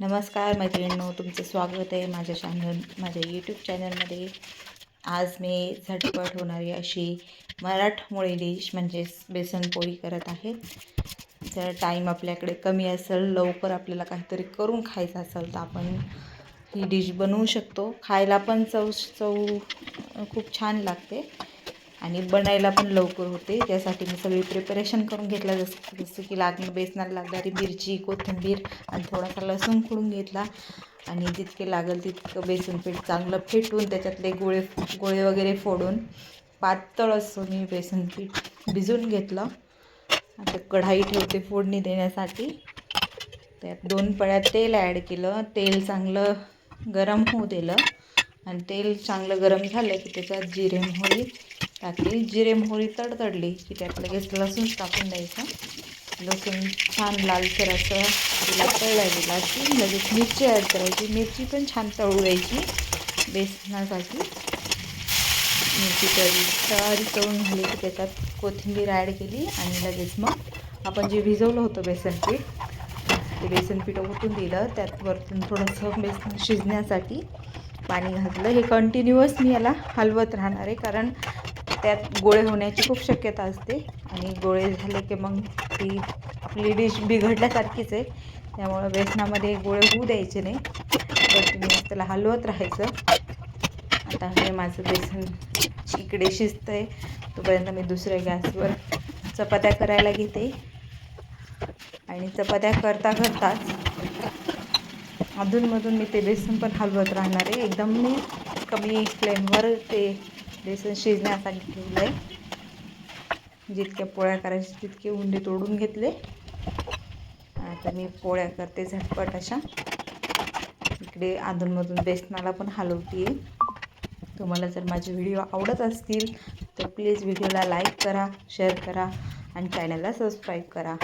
नमस्कार मैत्रिणींनो तुमचं स्वागत आहे माझ्या चॅनल माझ्या यूट्यूब चॅनलमध्ये आज मी झटपट होणारी अशी मराठमोळी डिश म्हणजेच बेसनपोळी करत आहे. जर टाईम आपल्याकडे कमी असेल लवकर आपल्याला काहीतरी करून खायचं असेल तर आपण ही डिश बनवू शकतो. खायला पण चव चव खूप छान लागते. आणि बनायला पण लवकर होते. त्यासाठी मी सगळी प्रिपरेशन करून घेतलं. जसं जसं की लागणं बेसनाला लागणारी मिरची कोथिंबीर आणि थोडासा लसूण खोडून घेतला. आणि जितके लागेल तितकं बेसन पीठ चांगलं फेटून त्याच्यातले गोळे गोळे वगैरे फोडून पातळ असं मी बेसन पीठ भिजून घेतलं. आता कढाई ठेवते फोडणी देण्यासाठी. त्यात दोन पळ्या तेल ॲड केलं. तेल चांगलं गरम होऊ दिलं. आणि तेल चांगलं गरम झालं की त्याच्यात जिरे मोहरी टाकली. जिरे मोहरी तडतडली की त्यात लगेच लसूण टाकून द्यायचं. लसूण छान लालसर असं तिला तळला गेला की लगेच मिरची ॲड करायची. मिरची पण छान तळू द्यायची बेसनासाठी. मिरची तळली. तळी तळून झाली की त्याच्यात कोथिंबीर ॲड केली आणि लगेच मग आपण जे भिजवलं होतं बेसन पीठ ते बेसन पीठ ओतून दिलं. त्यात वरतून थोडंसं बेसन शिजण्यासाठी पाणी घातलं. हे कंटिन्युअस मी याला हलवत राहणार आहे कारण त्यात गोळे होण्याची खूप शक्यता असते. आणि गोळे झाले की मग ती आपली डिश बिघडल्यासारखीच आहे. त्यामुळं बेसनामध्ये गोळे होऊ द्यायचे नाही. कंटिन्युअस त्याला हलवत राहायचं. आता हे माझं बेसन इकडे शिजतं आहे तोपर्यंत मी दुसऱ्या गॅसवर चपात्या करायला घेते. आणि चपात्या करता करताच अधूनमधून मी ते बेसन पण हलवत राहणार आहे. एकदम मी कमी फ्लेमवर ते बेसन शिजण्यासाठी ठेवलं आहे जितक्या पोळ्या करायच्या तितके उंडे तोडून घेतले. आता मी पोळ्या करते झटपट अशा. इकडे अधूनमधून बेसनाला पण हलवते तुम्हाला जर माझे व्हिडिओ आवडत असतील तर प्लीज व्हिडिओला लाईक करा शेअर करा आणि चॅनलला सबस्क्राईब करा.